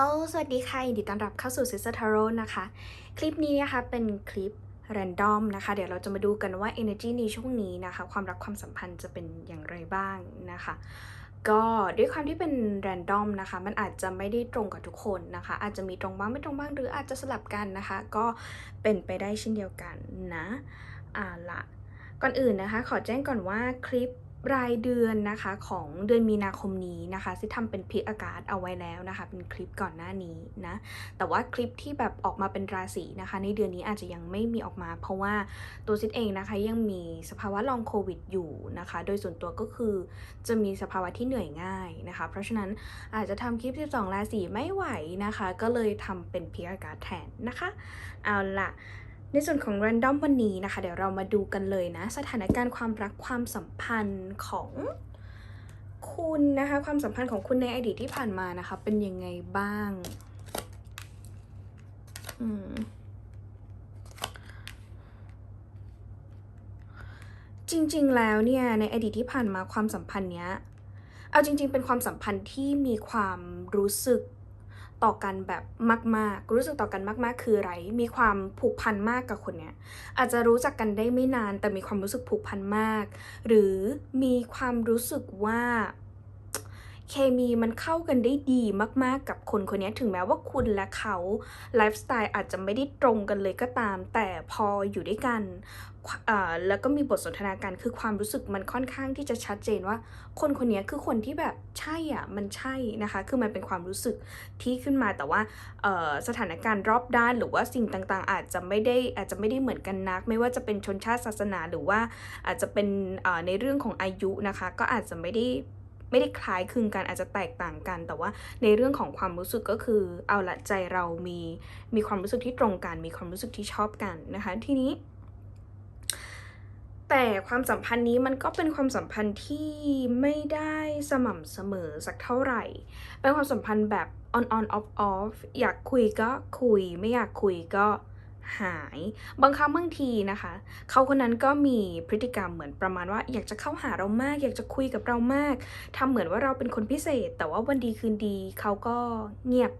ลสวัสดีค่ะยินดีต้อนรับเข้าสู่ Sister Tarot นะคะ คลิปนี้นะคะเป็นคลิป random นะคะ เดี๋ยวเราจะมาดูกันว่า energy ในช่วงนี้นะคะ ความรักความสัมพันธ์จะเป็นอย่างไรบ้างนะคะ ก็ด้วยความที่เป็น random นะคะ มันอาจจะไม่ได้ตรงกับทุกคนนะคะ อาจจะมีตรงบ้างไม่ตรงบ้างหรืออาจจะสลับกันนะคะ ก็เป็นไปได้เช่นเดียวกันนะอ่าละก่อนอื่นนะคะ ขอแจ้งก่อนว่าคลิป รายเดือนนะคะของเดือนมีนาคมนี้นะคะที่ทำเป็นพิกอากาศเอาไว้แล้วนะคะ เป็นคลิปก่อนหน้านี้นะแต่ว่าคลิปที่แบบออกมาเป็นราศีนะคะ ในเดือนนี้อาจจะยังไม่มีออกมา เพราะว่าตัวซิดเองนะคะยังมีสภาวะลองโควิดอยู่นะคะ โดยส่วนตัวก็คือจะมีสภาวะที่เหนื่อยง่ายนะคะ เพราะฉะนั้นอาจจะทำคลิป 12 ราศีไม่ไหวนะคะ ก็เลยทำเป็นพิกอากาศแทนนะคะ เอาล่ะ ในส่วนของ Random วันนี้นะคะ เดี๋ยวเรามาดูกันเลยนะ สถานการณ์ความรักความสัมพันธ์ของคุณนะคะ ความสัมพันธ์ของคุณในอดีตที่ผ่านมานะคะ เป็นยังไงบ้างอืมจริง ๆ แล้วเนี่ยในอดีตที่ผ่านมาความสัมพันธ์เนี้ย เอาจริง ๆ เป็นความสัมพันธ์ที่มีความรู้สึก ต่อกันแบบมากๆ รู้สึกต่อกันมากๆ คืออะไร มีความผูกพันมากกับคนเนี้ย อาจจะรู้จักกันได้ไม่นานแต่มีความรู้สึกผูกพันมาก หรือมีความรู้สึกว่า เคมีมันเข้ากันได้ดีมากๆกับคนคนนี้ถึงแม้ว่าคุณและเขาไลฟ์สไตล์อาจจะไม่ได้ตรงกันเลยก็ตาม แต่พออยู่ด้วยกันแล้วก็มีบทสนทนากันคือความรู้สึกมันค่อนข้างที่จะชัดเจนว่า คนคนนี้คือคนที่แบบใช่อะมันใช่นะคะ คือมันเป็นความรู้สึกที่ขึ้นมาแต่ว่าสถานการณ์รอบด้านหรือว่าสิ่งต่างๆ อาจจะไม่ได้อาจจะไม่ได้เหมือนกันนัก ไม่ว่าจะเป็นชนชาติศาสนาหรือว่าอาจจะเป็นในเรื่องของอายุนะคะ ก็อาจจะไม่ได้ ไม่ได้คล้ายคลึงกันอาจจะแตกต่างกัน แต่ว่าในเรื่องของความรู้สึกก็คือ เอาละใจเรามีมีความรู้สึกที่ตรงกัน มีความรู้สึกที่ชอบกันนะคะทีนี้ แต่ความสัมพันธ์นี้มันก็เป็นความสัมพันธ์ที่ไม่ได้สม่ำเสมอสักเท่าไหร่ เป็นความสัมพันธ์แบบ on on off off อยากคุยก็คุย ไม่อยากคุยก็ หาย บางครั้งบางทีนะคะ เขาคนนั้นก็มีพฤติกรรมเหมือนประมาณว่า อยากจะเข้าหาเรามาก อยากจะคุยกับเรามากทำเหมือนว่าเราเป็นคนพิเศษ แต่ว่าวันดีคืนดีเขาก็เงียบ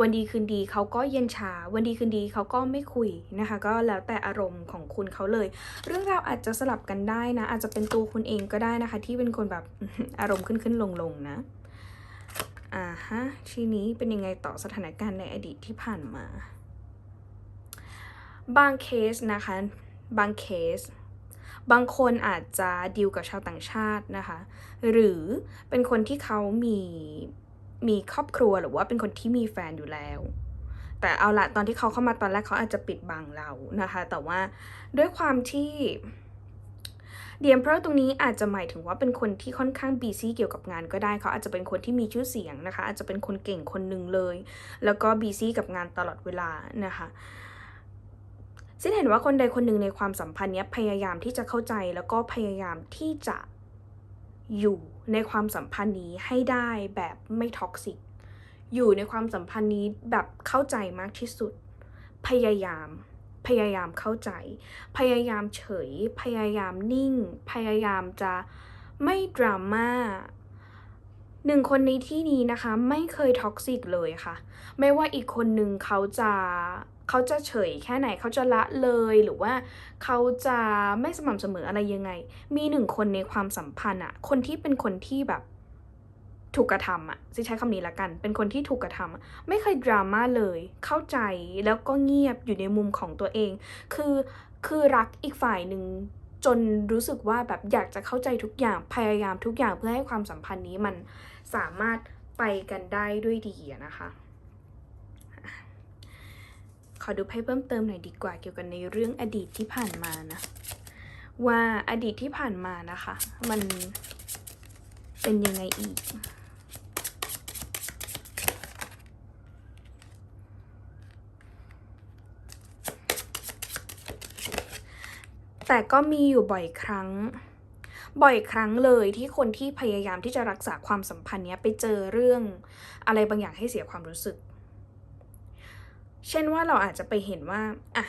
วันดีคืนดีเขาก็เย็นชา วันดีคืนดีเขาก็ไม่คุยนะคะ ก็แล้วแต่อารมณ์ของคุณเขาเลย เรื่องราวอาจจะสลับกันได้นะ อาจจะเป็นตัวคุณเองก็ได้นะคะ ที่เป็นคนแบบอารมณ์ขึ้นขึ้นลงลงนะอ่าฮะ ทีนี้เป็นยังไงต่อสถานการณ์ในอดีตที่ผ่านมา บางเคสนะคะ บางเคส บางคนอาจจะดีลกับชาวต่างชาตินะคะ หรือเป็นคนที่เขามีมีครอบครัวหรือว่าเป็นคนที่มีแฟนอยู่แล้ว แต่เอาละตอนที่เขาเข้ามาตอนแรกเขาอาจจะปิดบังเรานะคะ แต่ว่าด้วยความที่เดียมเพราะตรงนี้อาจจะหมายถึงว่าเป็นคนที่ค่อนข้างบีซี่เกี่ยวกับงานก็ได้เขาอาจจะเป็นคนที่มีชื่อเสียงนะคะ อาจจะเป็นคนเก่งคนหนึ่งเลย แล้วก็บีซี่กับงานตลอดเวลานะคะ ซึ่งเห็นว่าคนใดคนหนึ่งในความสัมพันธ์นี้พยายามที่จะเข้าใจแล้วก็พยายามที่จะอยู่ในความสัมพันธ์นี้ให้ได้แบบไม่ท็อกซิก อยู่ในความสัมพันธ์นี้แบบเข้าใจมากที่สุด พยายาม พยายามเข้าใจ พยายามเฉย พยายามนิ่ง พยายามจะไม่ดราม่าหนึ่งคนในที่นี้นะคะไม่เคยท็อกซิกเลยค่ะ ไม่ว่าอีกคนหนึ่งเขาจะ เขาจะเฉยแค่ไหนเขาจะละเลยหรือว่าเขาจะไม่สม่ำเสมออะไรยังไง มีหนึ่งคนในความสัมพันธ์อะคนที่เป็นคนที่แบบถูกกระทำอะจะใช้คำนี้ละกัน เป็นคนที่ถูกกระทำไม่เคยดราม่าเลย เข้าใจแล้วก็เงียบอยู่ในมุมของตัวเอง คือคือรักอีกฝ่ายหนึ่งจนรู้สึกว่าแบบอยากจะเข้าใจทุกอย่างพยายามทุกอย่างเพื่อให้ความสัมพันธ์นี้มันสามารถไปกันได้ด้วยดีนะคะ ขอดูไพ่เพิ่มเติมหน่อยดีกว่าเกี่ยวกับในเรื่องอดีตที่ผ่านมานะ ว่าอดีตที่ผ่านมานะคะ มันเป็นยังไงอีกแต่ก็มีอยู่บ่อยครั้ง บ่อยครั้งเลยที่คนที่พยายามที่จะรักษาความสัมพันธ์นี้ไปเจอเรื่องอะไรบางอย่างให้เสียความรู้สึก เช่นว่าเราอาจจะไปเห็นว่าอะ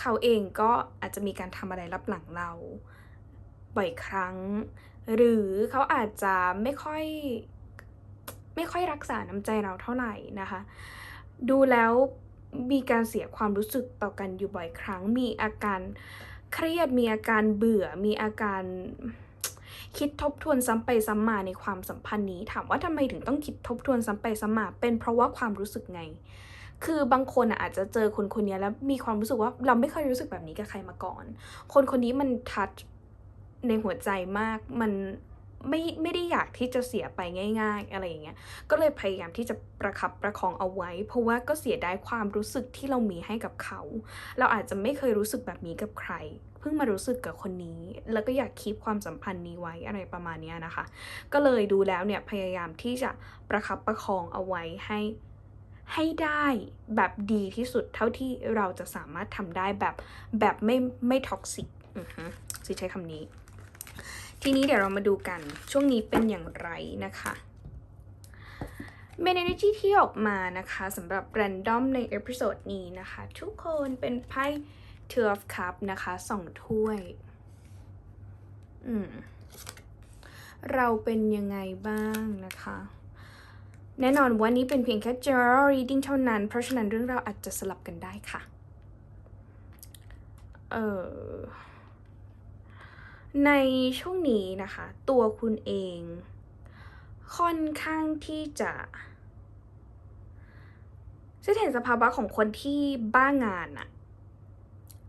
เขาเองก็อาจจะมีการทำอะไรรับหลังเราบ่อยครั้ง หรือเขาอาจจะไม่ค่อยไม่ค่อยรักษาน้ำใจเราเท่าไหร่นะคะ ดูแล้วมีการเสียความรู้สึกต่อกันอยู่บ่อยครั้ง มีอาการเครียด มีอาการเบื่อ มีอาการคิดทบทวนซ้ำไปซ้ำมาในความสัมพันธ์นี้ ถามว่าทำไมถึงต้องคิดทบทวนซ้ำไปซ้ำมา เป็นเพราะว่าความรู้สึกไง คือบางคนอาจจะเจอคนคนนี้แล้วมีความรู้สึกว่าเราไม่เคยรู้สึกแบบนี้กับใครมาก่อน คนคนนี้มันทัชในหัวใจมาก มันไม่ไม่ได้อยากที่จะเสียไปง่าย ๆ อะไรอย่างเงี้ย ก็เลยพยายามที่จะประคับประคองเอาไว้ เพราะว่าก็เสียดายความรู้สึกที่เรามีให้กับเขา เราอาจจะไม่เคยรู้สึกแบบนี้กับใคร เพิ่งมารู้สึกกับคนนี้ แล้วก็อยากคีบความสัมพันธ์นี้ไว้อะไรประมาณเนี้ยนะคะ ก็เลยดูแล้วเนี่ยพยายามที่จะประคับประคองเอาไว้ให้ ให้ได้แบบดีที่สุดเท่าที่เราจะสามารถทำได้แบบแบบไม่ไม่ท็อกซิกสิใช้คำนี้ ทีนี้เดี๋ยวเรามาดูกันช่วงนี้เป็นอย่างไรนะคะเมน energy ที่ออกมานะคะสำหรับ random ในเอพิโซดนี้นะคะ ทุกคนเป็นไพ่ two of cup นะคะสองถ้วยอืมเราเป็นยังไงบ้างนะคะ แน่นอนวันนี้เป็นเพียงแค่ general reading เท่านั้น เพราะฉะนั้นเรื่องราวอาจจะสลับกันได้ค่ะ เออในช่วงนี้นะคะ ตัวคุณเอง ค่อนข้างที่จะจะเห็นสภาวะของคนที่บ้างานอะ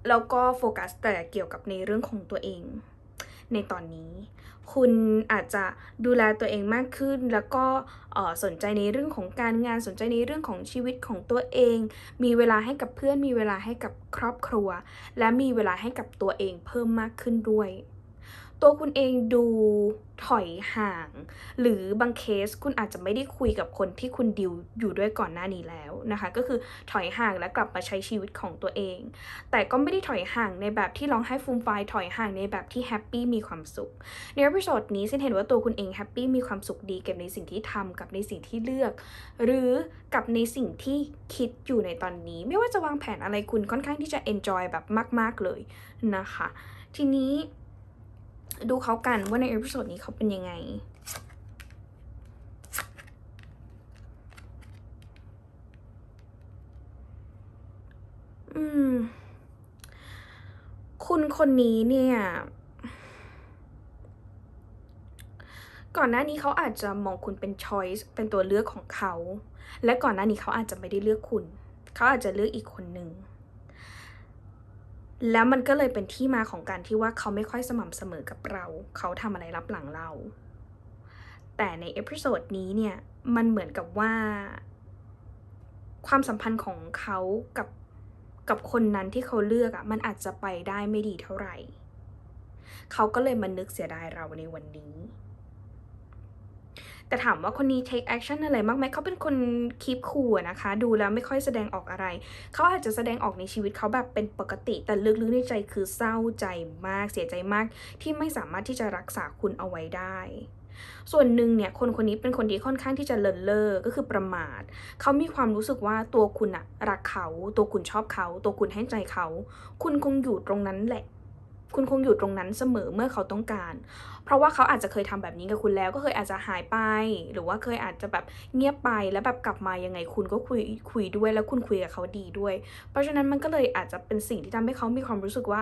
แล้วก็โฟกัสแต่เกี่ยวกับในเรื่องของตัวเอง ในตอนนี้ คุณอาจจะดูแลตัวเองมากขึ้น แล้วก็สนใจในเรื่องของการงานสนใจในเรื่องของชีวิตของตัวเอง มีเวลาให้กับเพื่อน มีเวลาให้กับครอบครัว และมีเวลาให้กับตัวเองเพิ่มมากขึ้นด้วย ตัวคุณเองดูถอยห่าง หรือบางเคสคุณอาจจะไม่ได้คุยกับคนที่คุณดิวอยู่ด้วยก่อนหน้านี้แล้วนะคะ ก็คือถอยห่างและกลับมาใช้ชีวิตของตัวเอง แต่ก็ไม่ได้ถอยห่างในแบบที่ร้องไห้ฟูมไฟถอยห่างในแบบที่แฮปปี้มีความสุข ในอพิโซดนี้เส้นเห็นว่าตัวคุณเองแฮปปี้มีความสุขดีกับในสิ่งที่ทำกับในสิ่งที่เลือก หรือกับในสิ่งที่คิดอยู่ในตอนนี้ ไม่ว่าจะวางแผนอะไรคุณค่อนข้างที่จะ enjoy แบบมาก ๆเลยนะคะ ทีนี้ ดูเขากันว่าในเอพิโซดนี้เขาเป็นยังไง อืม คุณคนนี้เนี่ย ก่อนหน้านี้เขาอาจจะมองคุณเป็น choice เป็นตัวเลือกของเขา และก่อนหน้านี้เขาอาจจะไม่ได้เลือกคุณ เขาอาจจะเลือกอีกคนหนึ่ง แล้วมันก็เลยเป็นที่มาของการที่ว่าเขาไม่ค่อยสม่ำเสมอกับเรา เขาทำอะไรรับหลังเรา แต่ในเอพิโซดนี้เนี่ย มันเหมือนกับว่า ความสัมพันธ์ของเขากับกับคนนั้นที่เขาเลือกอะ่ะ มันอาจจะไปได้ไม่ดีเท่าไหร่ เขาก็เลยมานึกเสียดายเราในวันนี้ แต่ถามว่าคนนี้ take action อะไรมากไหมเขาเป็นคนคีปคูลนะคะ ดูแล้วไม่ค่อยแสดงออกอะไร เขาอาจจะแสดงออกในชีวิตเขาแบบเป็นปกติ แต่ลึกๆในใจคือเศร้าใจมาก เสียใจมาก ที่ไม่สามารถที่จะรักษาคุณเอาไว้ได้ส่วนหนึ่งเนี่ยคนคนนี้เป็นคนที่ค่อนข้างที่จะเลินเล่อก็คือประมาท เขามีความรู้สึกว่าตัวคุณอะรักเขา ตัวคุณชอบเขา ตัวคุณให้ใจเขา คุณคงอยู่ตรงนั้นแหละ คุณคงอยู่ตรงนั้นเสมอเมื่อเขาต้องการ เพราะว่าเขาอาจจะเคยทำแบบนี้กับคุณแล้ว ก็เคยอาจจะหายไป หรือว่าเคยอาจจะแบบเงียบไปแล้วแบบกลับมายังไงคุณก็คุยคุยด้วยแล้วคุณคุยกับเขาดีด้วย เพราะฉะนั้นมันก็เลยอาจจะเป็นสิ่งที่ทำให้เขามีความรู้สึกว่า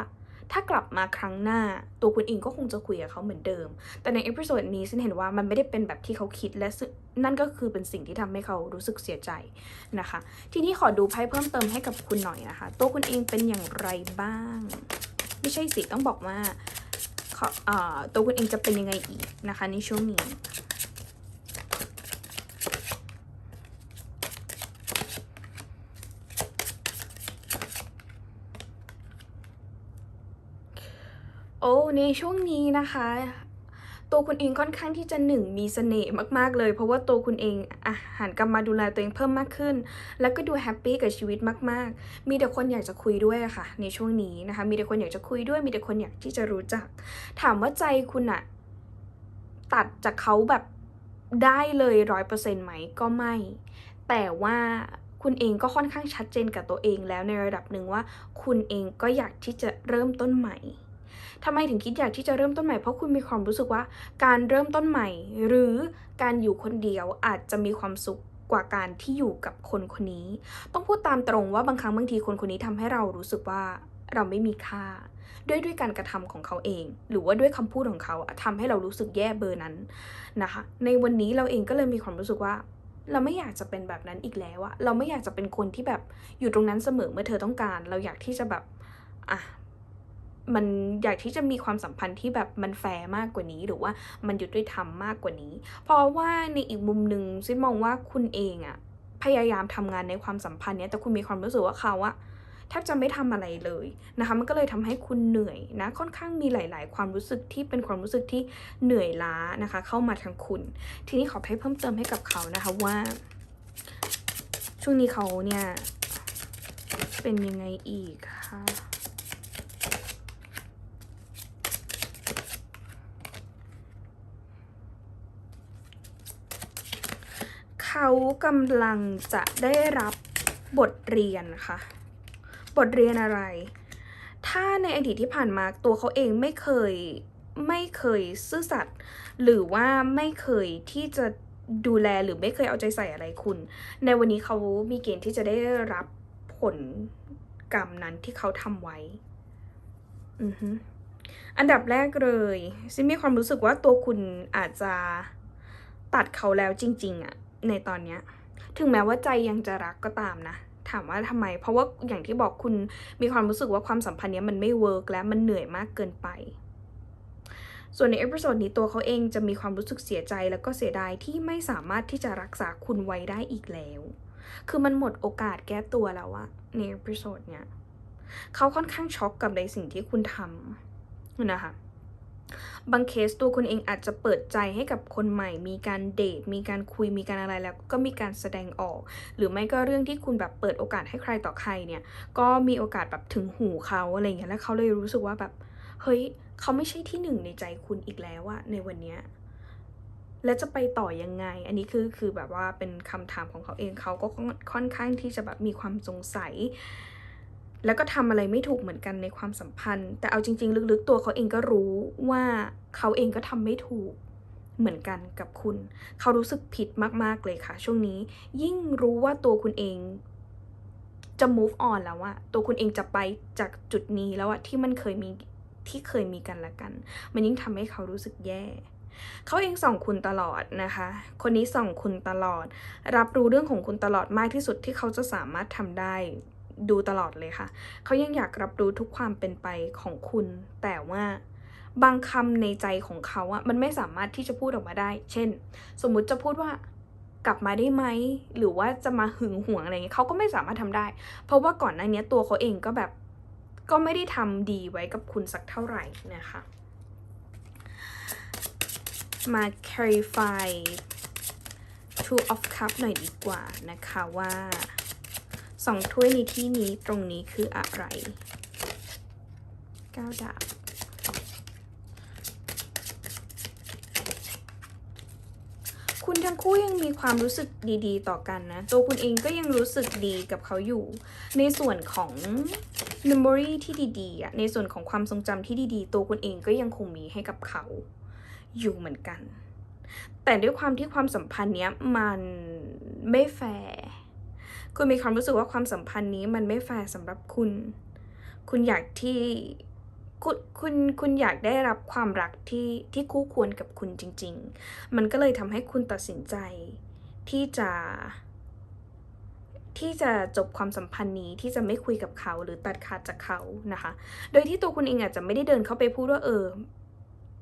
ถ้ากลับมาครั้งหน้า ตัวคุณเองก็คงจะคุยกับเขาเหมือนเดิม แต่ในเอพิโซดนี้ฉันเห็นว่ามันไม่ได้เป็นแบบที่เขาคิดและนั่นก็คือเป็นสิ่งที่ทำให้เขารู้สึกเสียใจนะคะ ทีนี้ขอดูไพ่เพิ่มเติมให้กับคุณหน่อยนะคะ ตัวคุณเองเป็นอย่างไรบ้าง ไม่ใช่สิต้องบอกว่าขอเอ่อตัวคุณเองจะเป็นยังไงอีกนะคะในช่วงนี้โอ้ในช่วงนี้นะคะ ตัวคุณเองค่อนข้างที่จะหนึ่งมีเสน่ห์มากๆเลย เพราะว่าตัวคุณเองอะหันกลับมาดูแลตัวเองเพิ่มมากขึ้น แล้วก็ดูแฮปปี้กับชีวิตมากๆ มีแต่คนอยากจะคุยด้วยค่ะ ในช่วงนี้นะคะ มีแต่คนอยากจะคุยด้วย มีแต่คนอยากที่จะรู้จัก ถามว่าใจคุณอะตัดจากเขาแบบได้เลยร้อยเปอร์เซ็นต์ไหมก็ไม่ แต่ว่าคุณเองก็ค่อนข้างชัดเจนกับตัวเองแล้วในระดับหนึ่งว่า คุณเองก็อยากที่จะเริ่มต้นใหม่ ทำไมถึงคิดอยากที่จะเริ่มต้นใหม่เพราะคุณมีความรู้สึกว่า การเริ่มต้นใหม่ หรือการอยู่คนเดียวอาจจะมีความสุขกว่าการที่อยู่กับคนคนนี้ ต้องพูดตามตรงว่าบางครั้งบางทีคนคนนี้ทำให้เรารู้สึกว่าเราไม่มีค่า ด้วยด้วยการกระทำของเขาเอง หรือว่าด้วยคำพูดของเขาอะทำให้เรารู้สึกแย่เบอร์นั้นนะคะ ในวันนี้เราเองก็เลยมีความรู้สึกว่า เราไม่อยากจะเป็นแบบนั้นอีกแล้วอะเราไม่อยากจะเป็นคนที่แบบอยู่ตรงนั้นเสมอเมื่อเธอต้องการ เราอยากที่จะแบบอะ มันอยากที่จะมีความสัมพันธ์ที่แบบมันแฟร์มากกว่านี้ หรือว่ามันยุติธรรมมากกว่านี้ เพราะว่าในอีกมุมหนึ่งซินมองว่าคุณเองอะพยายามทำงานในความสัมพันธ์เนี้ยแต่คุณมีความรู้สึกว่าเขาอะแทบจะไม่ทำอะไรเลยนะคะมันก็เลยทำให้คุณเหนื่อยนะค่อนข้างมีหลาย ๆ ความรู้สึกที่เป็นความรู้สึกที่เหนื่อยล้านะคะ เข้ามาทางคุณ ทีนี้ขอให้เพิ่มเติมให้กับเขานะคะว่า ช่วงนี้เขาเนี่ยเป็นยังไงอีกคะ เขากำลังจะได้รับบทเรียนนะคะบทเรียนอะไร ถ้าในอดีตที่ผ่านมาตัวเขาเองไม่เคยไม่เคยซื่อสัตย์หรือว่าไม่เคยที่จะดูแลหรือไม่เคยเอาใจใส่อะไรคุณ ในวันนี้เขามีเกณฑ์ที่จะได้รับผลกรรมนั้นที่เขาทำไว้ อือฮึอันดับแรกเลยซิมีความรู้สึกว่าตัวคุณอาจจะตัดเขาแล้วจริง ๆอะ ในตอนเนี้ยถึงแม้ว่าใจยังจะรักก็ตามนะ ถามว่าทำไม เพราะว่าอย่างที่บอกคุณมีความรู้สึกว่าความสัมพันธ์เนี้ยมันไม่เวิร์กและมันเหนื่อยมากเกินไป ส่วนในเอพิโซดนี้ตัวเขาเองจะมีความรู้สึกเสียใจแล้วก็เสียดายที่ไม่สามารถที่จะรักษาคุณไว้ได้อีกแล้ว คือมันหมดโอกาสแก้ตัวแล้วอะในเอพิโซดเนี้ยเขาค่อนข้างช็อกกับในสิ่งที่คุณทำนะคะ บางเคสตัวคุณเองอาจจะเปิดใจให้กับคนใหม่ มีการเดท มีการคุย มีการอะไรแล้ว ก็มีการแสดงออก หรือไม่ก็เรื่องที่คุณแบบเปิดโอกาสให้ใครต่อใครเนี่ย ก็มีโอกาสแบบถึงหูเขาอะไรอย่างเงี้ย แล้วเขาเลยรู้สึกว่าแบบ เฮ้ย เขาไม่ใช่ที่หนึ่งในใจคุณอีกแล้วอะในวันเนี้ยแล้วจะไปต่อยังไง อันนี้คือคือแบบว่าเป็นคำถามของเขาเองเขาก็ค่อนข้างที่จะแบบมีความสงสัย แล้วก็ทำอะไรไม่ถูกเหมือนกันในความสัมพันธ์ แต่เอาจริง ๆ ลึกๆ ตัวเขาเองก็รู้ว่าเขาเองก็ทำไม่ถูกเหมือนกันกับคุณ เขารู้สึกผิดมากๆเลยค่ะ ช่วงนี้ยิ่งรู้ว่าตัวคุณเองจะ move on แล้วอะตัวคุณเองจะไปจากจุดนี้แล้วอะที่มันเคยมีที่เคยมีกันละกัน มันยิ่งทำให้เขารู้สึกแย่ เขาเองส่องคุณตลอดนะคะ คนนี้ส่องคุณตลอด รับรู้เรื่องของคุณตลอดมากที่สุดที่เขาจะสามารถทำได้ ดูตลอดเลยค่ะ เขายังอยากรับรู้ทุกความเป็นไปของคุณ แต่ว่าบางคำในใจของเขาอะมันไม่สามารถที่จะพูดออกมาได้ เช่น สมมุติจะพูดว่ากลับมาได้ไหม หรือว่าจะมาหึงหวงอะไรเงี้ยเขาก็ไม่สามารถทำได้ เพราะว่าก่อนหน้านี้ตัวเขาเองก็แบบก็ไม่ได้ทำดีไว้กับคุณสักเท่าไหร่นะคะ มา clarify two of cup หน่อยดีกว่านะคะว่า สองถ้วยในที่นี้ตรงนี้คืออะไรเก้าดาบคุณทั้งคู่ยังมีความรู้สึกดีๆ ต่อกันนะ ตัวคุณเองก็ยังรู้สึกดีกับเขาอยู่ ในส่วนของ memory ที่ดีๆอะในส่วนของความทรงจำที่ดีๆ ตัวคุณเองก็ยังคงมีให้กับเขาอยู่เหมือนกัน แต่ด้วยความที่ความสัมพันธ์เนี้ยมันไม่แฟร์ คุณมีความรู้สึกว่าความสัมพันธ์นี้มันไม่แฟร์สำหรับคุณ คุณอยากที่คุณคุณคุณอยากได้รับความรักที่ที่คู่ควรกับคุณจริง ๆ มันก็เลยทำให้คุณตัดสินใจ ที่จะ ที่จะจบความสัมพันธ์นี้ที่จะไม่คุยกับเขาหรือตัดขาดจากเขานะคะ โดยที่ตัวคุณเองอาจจะไม่ได้เดินเข้าไปพูดว่าเออ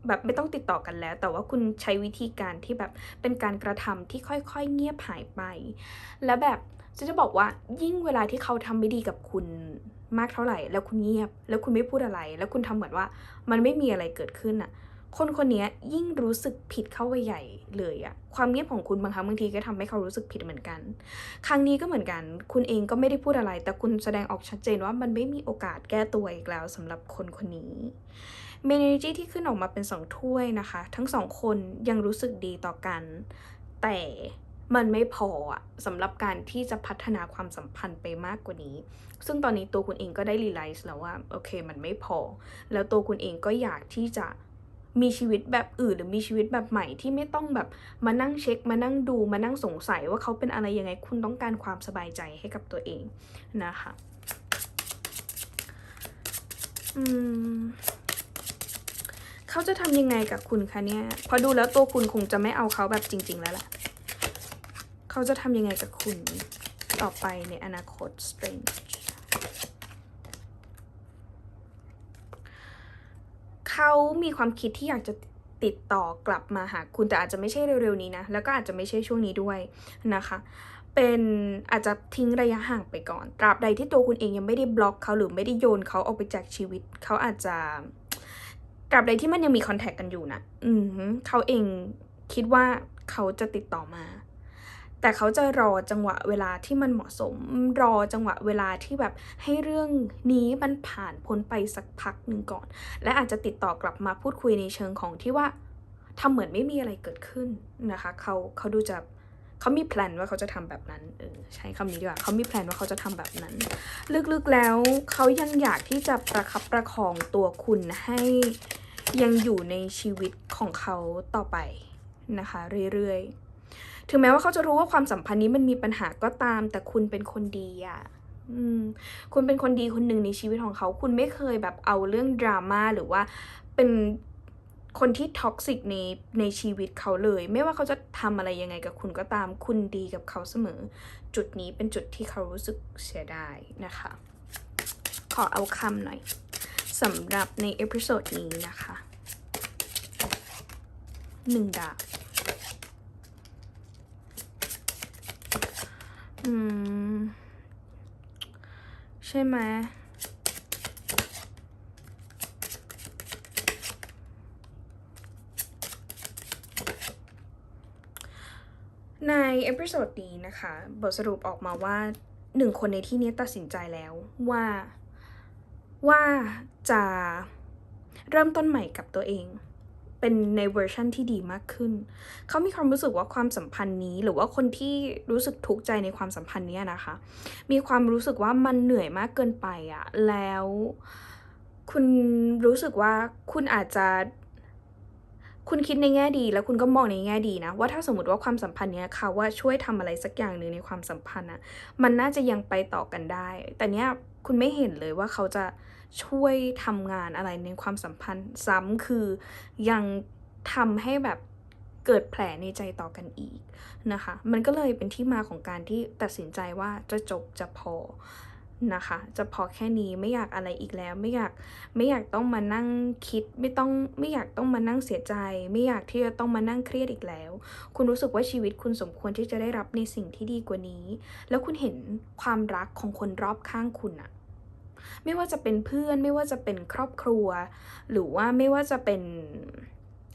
แบบไม่ต้องติดต่อกันแล้ว แต่ว่าคุณใช้วิธีการที่แบบเป็นการกระทำที่ค่อยๆ เงียบหายไป แล้วแบบจะจะบอกว่ายิ่งเวลาที่เขาทำไม่ดีกับคุณมากเท่าไหร่ แล้วคุณเงียบ แล้วคุณไม่พูดอะไร แล้วคุณทำเหมือนว่ามันไม่มีอะไรเกิดขึ้นอะคนคนนี้ยิ่งรู้สึกผิดเข้าไปใหญ่เลยอะความเงียบของคุณบางครั้งบางทีก็ทำให้เขารู้สึกผิดเหมือนกัน ครั้งนี้ก็เหมือนกัน คุณเองก็ไม่ได้พูดอะไร แต่คุณแสดงออกชัดเจนว่ามันไม่มีโอกาสแก้ตัวอีกแล้วสำหรับคนคนนี้ เมน energy ที่ขึ้นออกมาเป็นสองถ้วยนะคะ ทั้งสองคนยังรู้สึกดีต่อกัน แต่มันไม่พออะสำหรับการที่จะพัฒนาความสัมพันธ์ไปมากกว่านี้ ซึ่งตอนนี้ตัวคุณเองก็ได้รีไลซ์แล้วว่าโอเคมันไม่พอ แล้วตัวคุณเองก็อยากที่จะมีชีวิตแบบอื่นหรือมีชีวิตแบบใหม่ที่ไม่ต้องแบบมานั่งเช็ค มานั่งดูมานั่งสงสัยว่าเขาเป็นอะไรยังไงคุณต้องการความสบายใจให้กับตัวเองนะคะ อืม เขาจะทำยังไงกับคุณคะเนี่ยพอดูแล้วตัวคุณคงจะไม่เอาเขาแบบจริง ๆ แล้วแหละเขาจะทำยังไงกับคุณต่อไปในอนาคต strange เขามีความคิดที่อยากจะติดต่อกลับมาหาคุณแต่อาจจะไม่ใช่เร็วๆนี้นะ แล้วก็อาจจะไม่ใช่ช่วงนี้ด้วยนะคะ เป็นอาจจะทิ้งระยะห่างไปก่อน ตราบใดที่ตัวคุณเองยังไม่ได้บล็อกเขาหรือไม่ได้โยนเขาออกไปจากชีวิต เขาอาจจะ ตราบใดที่มันยังมีคอนแทคกันอยู่นะอืมเขาเองคิดว่าเขาจะติดต่อมา แต่เขาจะรอจังหวะเวลาที่มันเหมาะสม รอจังหวะเวลาที่แบบให้เรื่องนี้มันผ่านพ้นไปสักพักหนึ่งก่อน และอาจจะติดต่อกลับมาพูดคุยในเชิงของที่ว่าทำเหมือนไม่มีอะไรเกิดขึ้นนะคะเขาเขาดูจะเขามีแพลนว่าเขาจะทำแบบนั้นเออใช้คำนี้ดีกว่าเขามีแพลนว่าเขาจะทำแบบนั้น ลึกๆแล้วเขายังอยากที่จะประคับประคองตัวคุณให้ ยังอยู่ในชีวิตของเขาต่อไปนะคะเรื่อยๆ ถึงแม้ว่าเขาจะรู้ว่าความสัมพันธ์นี้มันมีปัญหาก็ตาม แต่คุณเป็นคนดีอะ่ะคุณเป็นคนดีคนหนึ่งในชีวิตของเขา คุณไม่เคยแบบเอาเรื่องดราม่าหรือว่าเป็นคนที่ท็อกซิกในในชีวิตเขาเลย ไม่ว่าเขาจะทำอะไรยังไงกับคุณก็ตาม คุณดีกับเขาเสมอ จุดนี้เป็นจุดที่เขารู้สึกเสียดายนะคะ ขอเอาคำหน่อย สำหรับในเอพิโซดนี้นะคะหนึ่งดาบอืม ใช่ไหมในเอพิโซดนี้นะคะ บทสรุปออกมาว่าหนึ่งคนในที่นี้ตัดสินใจแล้วว่า ว่าจะเริ่มต้นใหม่กับตัวเอง เป็นในเวอร์ชั่นที่ดีมากขึ้น เขามีความรู้สึกว่าความสัมพันธ์นี้ หรือว่าคนที่รู้สึกทุกข์ใจในความสัมพันธ์เนี้ยนะคะ มีความรู้สึกว่ามันเหนื่อยมากเกินไปอะแล้วคุณรู้สึกว่าคุณอาจจะ คุณคิดในแง่ดีแล้วคุณก็มองในแง่ดีนะ ว่าถ้าสมมติว่าความสัมพันธ์เนี้ยเขาว่าช่วยทำอะไรสักอย่างหนึ่งในความสัมพันธ์อะมันน่าจะยังไปต่อกันได้ แต่เนี้ยคุณไม่เห็นเลยว่าเขาจะช่วยทำงานอะไรในความสัมพันธ์ซ้ำคือยังทำให้แบบเกิดแผลในใจต่อกันอีกนะคะ มันก็เลยเป็นที่มาของการที่ตัดสินใจว่าจะจบจะพอ นะคะ จะพอแค่นี้ไม่อยากอะไรอีกแล้ว ไม่อยากไม่อยากต้องมานั่งคิด ไม่ต้องไม่อยากต้องมานั่งเสียใจ ไม่อยากที่จะต้องมานั่งเครียดอีกแล้ว คุณรู้สึกว่าชีวิตคุณสมควรที่จะได้รับในสิ่งที่ดีกว่านี้ แล้วคุณเห็นความรักของคนรอบข้างคุณอะไม่ว่าจะเป็นเพื่อนไม่ว่าจะเป็นครอบครัว หรือว่าไม่ว่าจะเป็น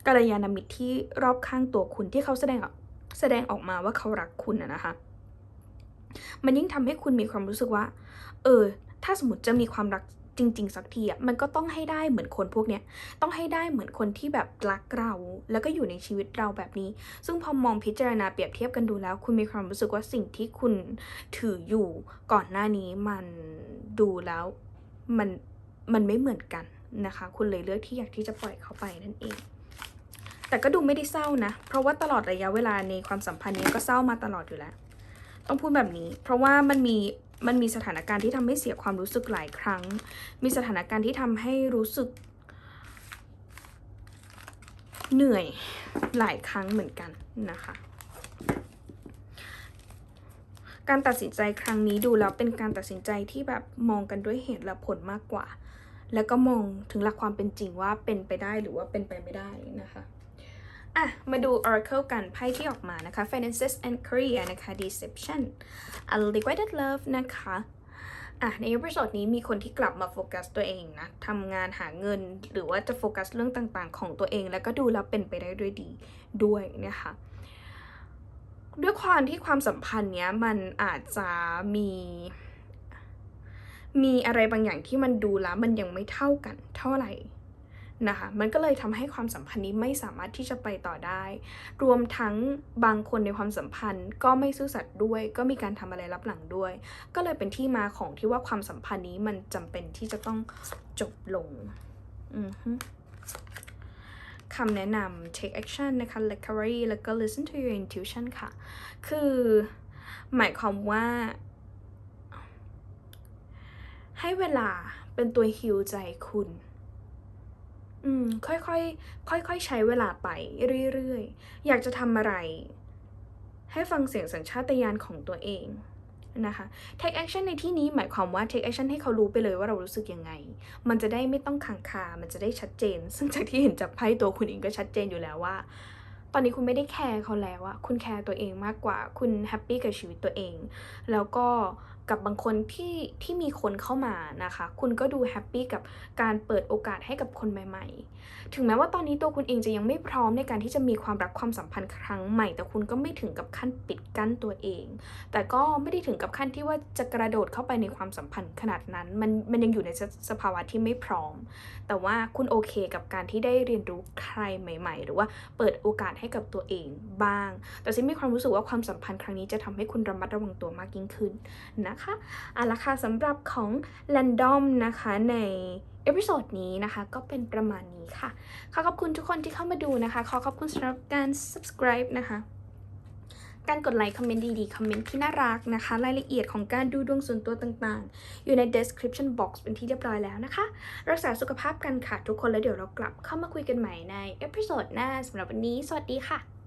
กัลยาณมิตรที่รอบข้างตัวคุณที่เขาแสดงแสดงออกมาว่าเขารักคุณอะนะคะ มันยิ่งทำให้คุณมีความรู้สึกว่า เออ ถ้าสมมติจะมีความรักจริง ๆ สักทีอะมันก็ต้องให้ได้เหมือนคนพวกเนี้ยต้องให้ได้เหมือนคนที่แบบรักเรา แล้วก็อยู่ในชีวิตเราแบบนี้ ซึ่งพอมองพิจารณาเปรียบเทียบกันดูแล้ว คุณมีความรู้สึกว่าสิ่งที่คุณถืออยู่ก่อนหน้านี้มันดูแล้วมันมันไม่เหมือนกันนะคะ คุณเลยเลือกที่อยากที่จะปล่อยเขาไปนั่นเอง แต่ก็ดูไม่ได้เศร้านะ เพราะว่าตลอดระยะเวลาในความสัมพันธ์นี้ก็เศร้ามาตลอดอยู่แล้ว ต้องพูดแบบนี้ เพราะว่ามันมีมันมีสถานการณ์ที่ทำให้เสียความรู้สึกหลายครั้ง มีสถานการณ์ที่ทำให้รู้สึก เหนื่อยหลายครั้งเหมือนกันนะคะ การตัดสินใจครั้งนี้ดูแล้วเป็นการตัดสินใจที่แบบมองกันด้วยเหตุและผลมากกว่า แล้วก็มองถึงหลักความเป็นจริงว่าเป็นไปได้หรือว่าเป็นไปไม่ได้นะคะ อะ มาดู Oracle กัน ไพ่ที่ออกมานะคะ Finances and Career นะคะ Deception Unrequited Love นะคะอะในเอพิโซดนี้มีคนที่กลับมาโฟกัสตัวเองนะทำงานหาเงินหรือว่าจะโฟกัสเรื่องต่างๆ ของตัวเอง แล้วก็ดูแล้วเป็นไปได้ด้วยดีด้วยนะคะด้วยความที่ความสัมพันธ์เนี้ยมันอาจจะมี มีอะไรบางอย่างที่มันดูแล้วมันยังไม่เท่ากันเท่าไหร่ นะคะมันก็เลยทำให้ความสัมพันธ์นี้ไม่สามารถที่จะไปต่อได้ รวมทั้งบางคนในความสัมพันธ์ ก็ไม่ซื่อสัตย์ด้วย ก็มีการทำอะไรลับหลังด้วย ก็เลยเป็นที่มาของที่ว่าความสัมพันธ์นี้มันจำเป็นที่จะต้องจบลงอือฮึคำแนะนำ take action นะคะ recovery แล้วก็ listen to your intuition ค่ะ คือหมายความว่า ให้เวลาเป็นตัวฮิวใจคุณ อืม ค่อยๆ ค่อยๆ ใช้เวลาไปเรื่อยๆ อยากจะทำอะไร ให้ฟังเสียงสัญชาตญาณของตัวเองนะคะ take action ในที่นี้หมายความว่า take action ให้เขารู้ไปเลยว่าเรารู้สึกยังไง มันจะได้ไม่ต้องขังคา มันจะได้ชัดเจน ซึ่งจากที่เห็นจากไพ่ตัวคุณเองก็ชัดเจนอยู่แล้วว่า ตอนนี้คุณไม่ได้แคร์เขาแล้วอะคุณแคร์ตัวเองมากกว่า คุณแฮปปี้กับชีวิตตัวเอง แล้วก็กับบางคนที่ที่มีคนเข้ามานะคะ คุณก็ดูแฮปปี้กับการเปิดโอกาสให้กับคนใหม่ ๆ ถึงแม้ว่าตอนนี้ตัวคุณเองจะยังไม่พร้อมในการที่จะมีความรักความสัมพันธ์ครั้งใหม่ แต่คุณก็ไม่ถึงกับขั้นปิดกั้นตัวเอง แต่ก็ไม่ได้ถึงกับขั้นที่ว่าจะกระโดดเข้าไปในความสัมพันธ์ขนาดนั้น มันมันยังอยู่ในสสภาวะที่ไม่พร้อม แต่ว่าคุณโอเคกับการที่ได้เรียนรู้ใครใหม่ ๆ หรือว่าเปิดโอกาสให้กับตัวเองบ้าง แต่ซิมมีความรู้สึกว่าความสัมพันธ์ครั้งนี้จะทำให้คุณระมัดระวังตัวมากยิ่งขึ้นนะคะเอาละค่ะสำหรับของ Random นะคะในเอพิโซดนี้นะคะก็เป็นประมาณนี้ค่ะ ขอขอบคุณทุกคนที่เข้ามาดูนะคะ ขอขอบคุณสำหรับการ subscribe นะคะ การกดไลค์คอมเมนต์ดีๆ คอมเมนต์ที่น่ารักนะคะ รายละเอียดของการดูดวงส่วนตัวต่างๆ อยู่ใน description box เป็นที่เรียบร้อยแล้วนะคะ รักษาสุขภาพกันค่ะทุกคนแล้วเดี๋ยวเรากลับเข้ามาคุยกันใหม่ในเอพิโซดหน้าสำหรับวันนี้ สวัสดีค่ะ